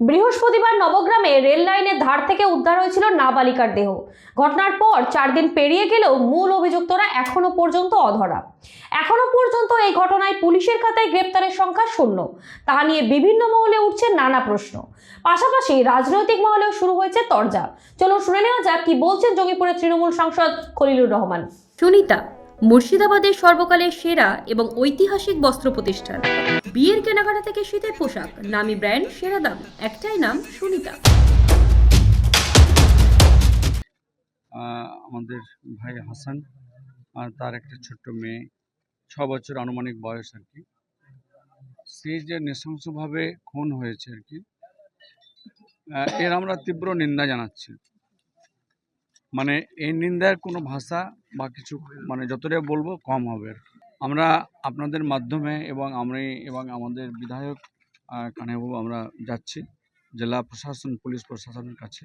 বৃহস্পতিবার নবগ্রামে রেল লাইনের ধার থেকে উদ্ধার হয়েছিল নাবালিকার দেহ। ঘটনার পর চার দিন পেরিয়ে গেলেও মূল অভিযুক্তরা এখনও পর্যন্ত অধরা। এখনও পর্যন্ত এই ঘটনায় পুলিশের খাতায় গ্রেপ্তারের সংখ্যা শূন্য। তা নিয়ে বিভিন্ন মহলে উঠছে নানা প্রশ্ন। পাশাপাশি রাজনৈতিক মহলেও শুরু হয়েছে তরজা। চলুন শুনে নেওয়া যাক কি বলছেন জঙ্গিপুরের তৃণমূল সাংসদ খলিলুর রহমান। সুনিতা মুর্শিদাবাদের সর্বকালের সেরা এবং ঐতিহাসিক বস্ত্র প্রতিষ্ঠান। বিয়ের কেনাকাটা থেকে শীতের পোশাক, নামি ব্র্যান্ড, সেরা দাম, একটাই নাম সুনিতা। আমাদের ভাই হাসান আর তার একটা ছোট্ট মেয়ে, ছ বছর আনুমানিক বয়স আর কি। সে যে নৃশংসভাবে খুন হয়েছে আর কি এর আমরা তীব্র নিন্দা জানাচ্ছি। মানে এই নিন্দার কোনো ভাষা বা কিছু মানে যতটা বলব কম হবে আমরা আপনাদের মাধ্যমে এবং আমি এবং আমাদের বিধায়ক আহ, কানাইবাবু আমরা যাচ্ছি জেলা প্রশাসন পুলিশ প্রশাসনের কাছে।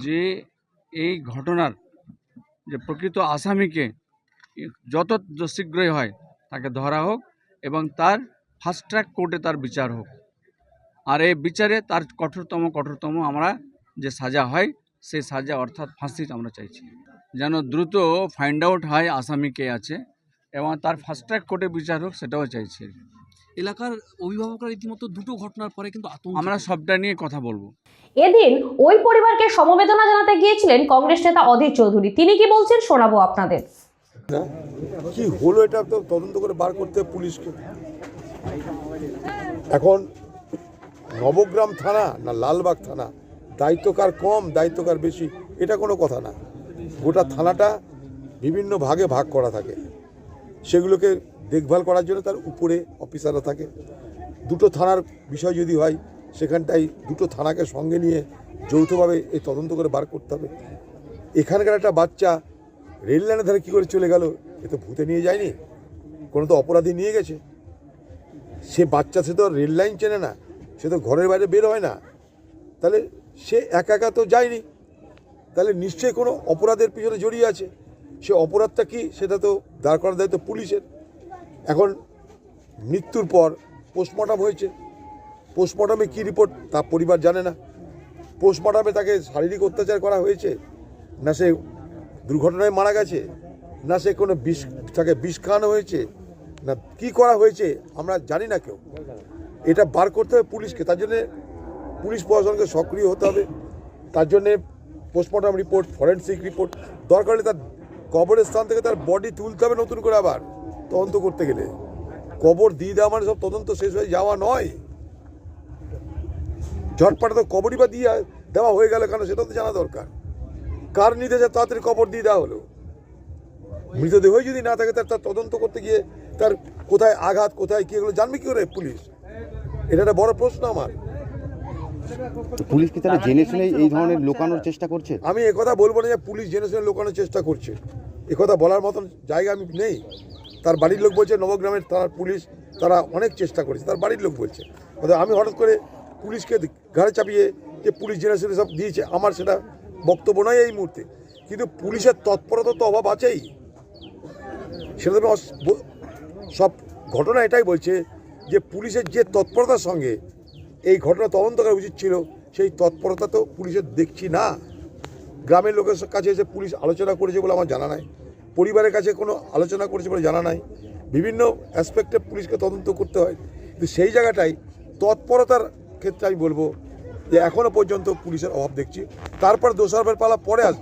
যে এই ঘটনার যে প্রকৃত আসামিকে যত শীঘ্রই হয় তাকে ধরা হোক এবং তার ফাস্ট ট্র্যাক কোর্টে তার বিচার হোক। আর এই বিচারে তার কঠোরতম কঠোরতম আমরা যে সাজা হয় সেই সাজা অর্থাৎ ফাঁসি আমরা চাইছি। যেন দ্রুত ফাইন্ড আউট হয় আসামি কে আছে এবং তার ফাস্ট ট্র্যাক কোর্টে বিচার হোক সেটাও চাইছি। এলাকার অভিভাবকরা রীতিমতো দুটো ঘটনার পরে কিন্তু আমরা সবটা নিয়ে কথা বলব। এদিন ওই পরিবারকে সমবেদনা জানাতে গিয়েছিলেন কংগ্রেস নেতা অধীর চৌধুরী। তিনি কি বলছেন শোনাবো আপনাদের। কি হলো এটা তো তদন্ত করে বার করতে হবে পুলিশকে। এখন নবগ্রাম থানা না লালবাগ থানা দায়িত্ব কার কম, দায়িত্বকার বেশি, এটা কোনো কথা না। গোটা থানাটা বিভিন্ন ভাগে ভাগ করা থাকে। সেগুলোকে দেখভাল করার জন্য তার উপরে অফিসাররা থাকে। দুটো থানার বিষয় যদি হয় সেখানটাই দুটো থানাকে সঙ্গে নিয়ে যৌথভাবে এই তদন্ত করে বার করতে হবে। এখানকার একটা বাচ্চা রেল লাইনের ধারে কী করে চলে গেল, এ তো ভূতে নিয়ে যায়নি, কোনো তো অপরাধী নিয়ে গেছে। সে বাচ্চা সে তো রেল লাইন চেনে না, সে তো ঘরের বাইরে বের হয় না। তাহলে সে একা একা তো যায়নি। তাহলে নিশ্চয়ই কোনো অপরাধের পিছনে জড়িয়ে আছে। সে অপরাধটা কি সেটা তো দাঁড় করার দায়িত্ব পুলিশের। এখন মৃত্যুর পর পোস্টমর্টম হয়েছে। পোস্টমর্টমে কী রিপোর্ট তা পরিবার জানে না। পোস্টমর্টমে তাকে শারীরিক অত্যাচার করা হয়েছে। না সে দুর্ঘটনায় মারা গেছে। না সে কোনো বিষ, তাকে বিষ খাওয়ানো হয়েছে। না কি করা হয়েছে আমরা জানি না কেউ। এটা বার করতে হবে পুলিশকে। তার জন্যে পুলিশ প্রশাসনকে সক্রিয় হতে হবে। তার জন্যে পোস্টমর্টম রিপোর্ট ফরেন্সিক রিপোর্ট দরকার হলে তার কবরের স্থান থেকে তার বডি তুলতে হবে নতুন করে আবার, তদন্ত করতে গেলে। কবর দিয়ে দেওয়া মানে সব তদন্ত শেষ হয়ে যাওয়া নয়। ঝটপাটা তো কবরই বা দিয়ে দেওয়া হয়ে গেল কেন সেটা তো জানা দরকার। কার নির্দেশে তাড়াতাড়ি কবর দিয়ে দেওয়া হলো? মৃতদেহই যদি না থাকে, তার তার তদন্ত করতে গিয়ে তার কোথায় আঘাত, কোথায় কি এগুলো জানবে কি করে পুলিশ? এটা একটা বড় প্রশ্ন আমার। পুলিশ কি তাহলে জেনে শুনে এই ধরনের লোকানোর চেষ্টা করছে? আমি একথা বলব না যে পুলিশ জেনে শুনে লোকানোর চেষ্টা করছে। একথা বলার মতন জায়গা আমি নেই। তার বাড়ির লোক বলছে নবগ্রামের তার পুলিশ তারা অনেক চেষ্টা করেছে। তার বাড়ির লোক বলছে। আমি হঠাৎ করে পুলিশকে ঘাড়ে চাপিয়ে যে পুলিশ জেনে শুনে সব দিয়েছে আমার সেটা বক্তব্য নয় এই মুহূর্তে। কিন্তু পুলিশের তৎপরতা তো অভাব আছেই। সেটা তো সব ঘটনা এটাই বলছে যে পুলিশের যে তৎপরতার সঙ্গে এই ঘটনা তদন্ত করা উচিত ছিল, সেই তৎপরতা তো পুলিশের দেখছি না। গ্রামের লোকের কাছে এসে পুলিশ আলোচনা করেছে বলে আমার জানা নাই। পরিবারের কাছে কোনো আলোচনা করেছে বলে জানা নাই। বিভিন্ন অ্যাসপেক্টে পুলিশকে তদন্ত করতে হয়। কিন্তু সেই জায়গাটাই তৎপরতার ক্ষেত্রে আমি বলব যে এখনও পর্যন্ত পুলিশের অভাব দেখছি। তারপর দোষারোপের পালা পরে আসবে।